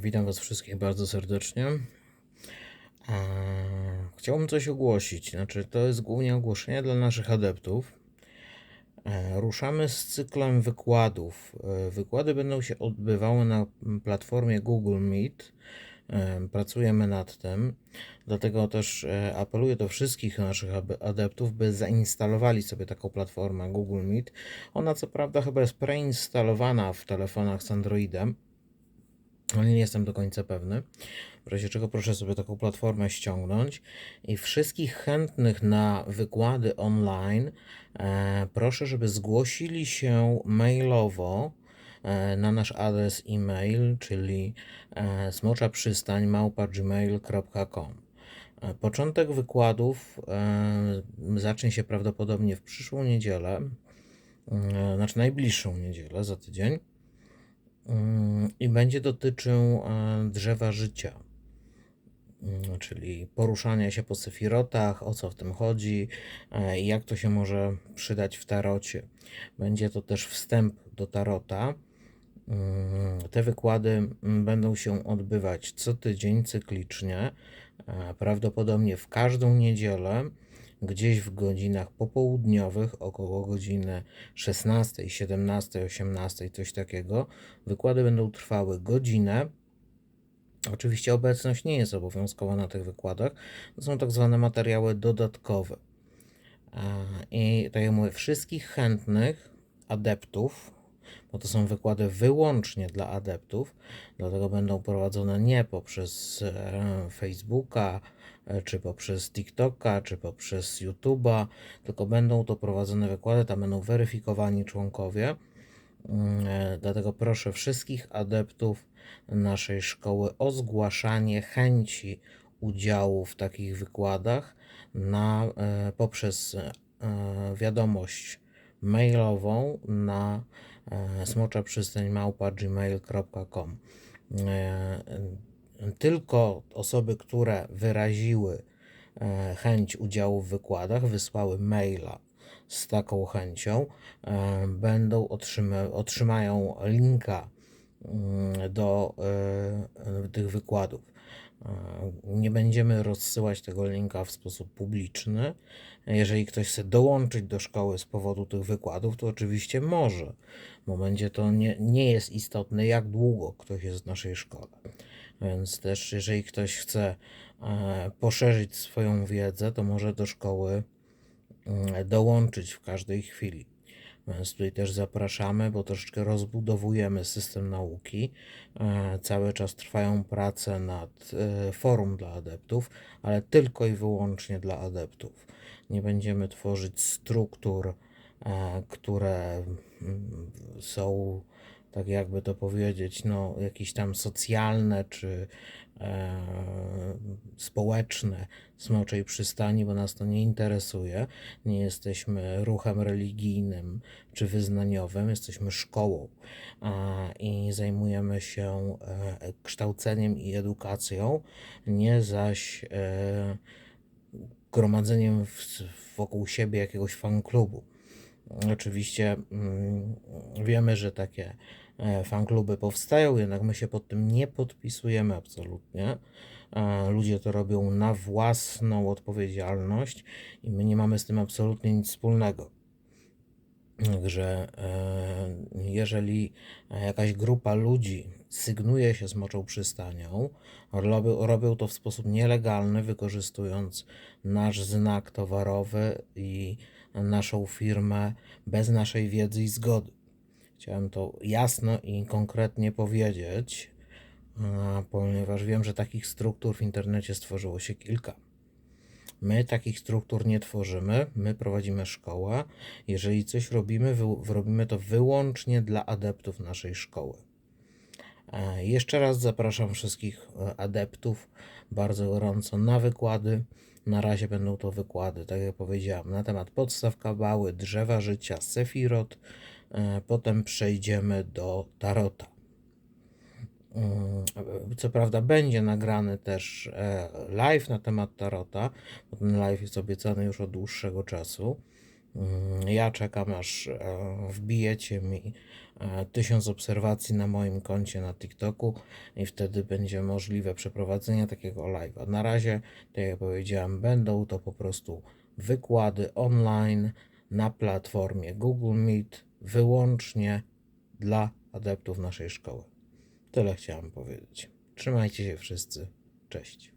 Witam Was wszystkich bardzo serdecznie. Chciałbym coś ogłosić. Znaczy, to jest głównie ogłoszenie dla naszych adeptów. Ruszamy z cyklem wykładów. E, Wykłady będą się odbywały na platformie Google Meet. E, Pracujemy nad tym, dlatego też e, apeluję do wszystkich naszych adeptów, by zainstalowali sobie taką platformę Google Meet. Ona co prawda chyba jest preinstalowana w telefonach z Androidem, ale nie jestem do końca pewny. W razie czego proszę sobie taką platformę ściągnąć i wszystkich chętnych na wykłady online e, proszę, żeby zgłosili się mailowo e, na nasz adres e-mail, czyli e, smoczaprzystań@gmail.com. E, Początek wykładów e, zacznie się prawdopodobnie w przyszłą niedzielę, e, znaczy najbliższą niedzielę za tydzień. I będzie dotyczył e, drzewa życia, Mm, czyli poruszania się po sefirotach, o co w tym chodzi e, i jak to się może przydać w tarocie. Będzie to też wstęp do tarota. Mm, Te wykłady mm, będą się odbywać co tydzień cyklicznie, e, prawdopodobnie w każdą niedzielę, gdzieś w godzinach popołudniowych, około godziny 16, 17, 18, coś takiego. Wykłady będą trwały godzinę. Oczywiście obecność nie jest obowiązkowa na tych wykładach. To są tak zwane materiały dodatkowe. I tak jak mówię, wszystkich chętnych adeptów, bo to są wykłady wyłącznie dla adeptów, dlatego będą prowadzone nie poprzez e, Facebooka, czy poprzez TikToka, czy poprzez YouTube'a, tylko będą to prowadzone wykłady, tam będą weryfikowani członkowie. Mm, e, Dlatego proszę wszystkich adeptów naszej szkoły o zgłaszanie chęci udziału w takich wykładach na, e, poprzez e, wiadomość mailową na e, smoczaprzystań.gmail.com E, Tylko osoby, które wyraziły e, chęć udziału w wykładach, wysłały maila z taką chęcią, e, będą otrzyma, otrzymają linka mm, do e, tych wykładów. Nie będziemy rozsyłać tego linka w sposób publiczny. Jeżeli ktoś chce dołączyć do szkoły z powodu tych wykładów, to oczywiście może, bo będzie to nie, nie jest istotne, jak długo ktoś jest w naszej szkole. Więc też, jeżeli ktoś chce e, poszerzyć swoją wiedzę, to może do szkoły mm, dołączyć w każdej chwili. Więc tutaj też zapraszamy, bo troszeczkę rozbudowujemy system nauki. E, Cały czas trwają prace nad e, forum dla adeptów, ale tylko i wyłącznie dla adeptów. Nie będziemy tworzyć struktur, które mm, są, tak jakby to powiedzieć, no, jakieś tam socjalne czy e, społeczne Smoczej Przystani, bo nas to nie interesuje. Nie jesteśmy ruchem religijnym czy wyznaniowym, jesteśmy szkołą a, i zajmujemy się e, kształceniem i edukacją, nie zaś e, gromadzeniem w, wokół siebie jakiegoś fanklubu. Oczywiście mm, wiemy, że takie e, fankluby powstają, jednak my się pod tym nie podpisujemy absolutnie. E, Ludzie to robią na własną odpowiedzialność i my nie mamy z tym absolutnie nic wspólnego. Także e, jeżeli jakaś grupa ludzi sygnuje się z moczą przystanią, robią, to w sposób nielegalny, wykorzystując nasz znak towarowy i naszą firmę bez naszej wiedzy i zgody. Chciałem to jasno i konkretnie powiedzieć, ponieważ wiem, że takich struktur w internecie stworzyło się kilka. My takich struktur nie tworzymy, my prowadzimy szkołę. Jeżeli coś robimy, robimy to wyłącznie dla adeptów naszej szkoły. E, Jeszcze raz zapraszam wszystkich e, adeptów bardzo gorąco na wykłady. Na razie będą to wykłady, tak jak powiedziałem, na temat podstaw kabały, drzewa życia, sefirot. E, Potem przejdziemy do tarota. Co prawda będzie nagrany też live na temat Tarota, bo ten live jest obiecany już od dłuższego czasu. Mm, Ja czekam aż e, wbijecie mi e, 1000 obserwacji na moim koncie na TikToku i wtedy będzie możliwe przeprowadzenie takiego live'a. Na razie, tak jak powiedziałem, będą to po prostu wykłady online na platformie Google Meet wyłącznie dla adeptów naszej szkoły. Tyle chciałem powiedzieć. Trzymajcie się wszyscy. Cześć.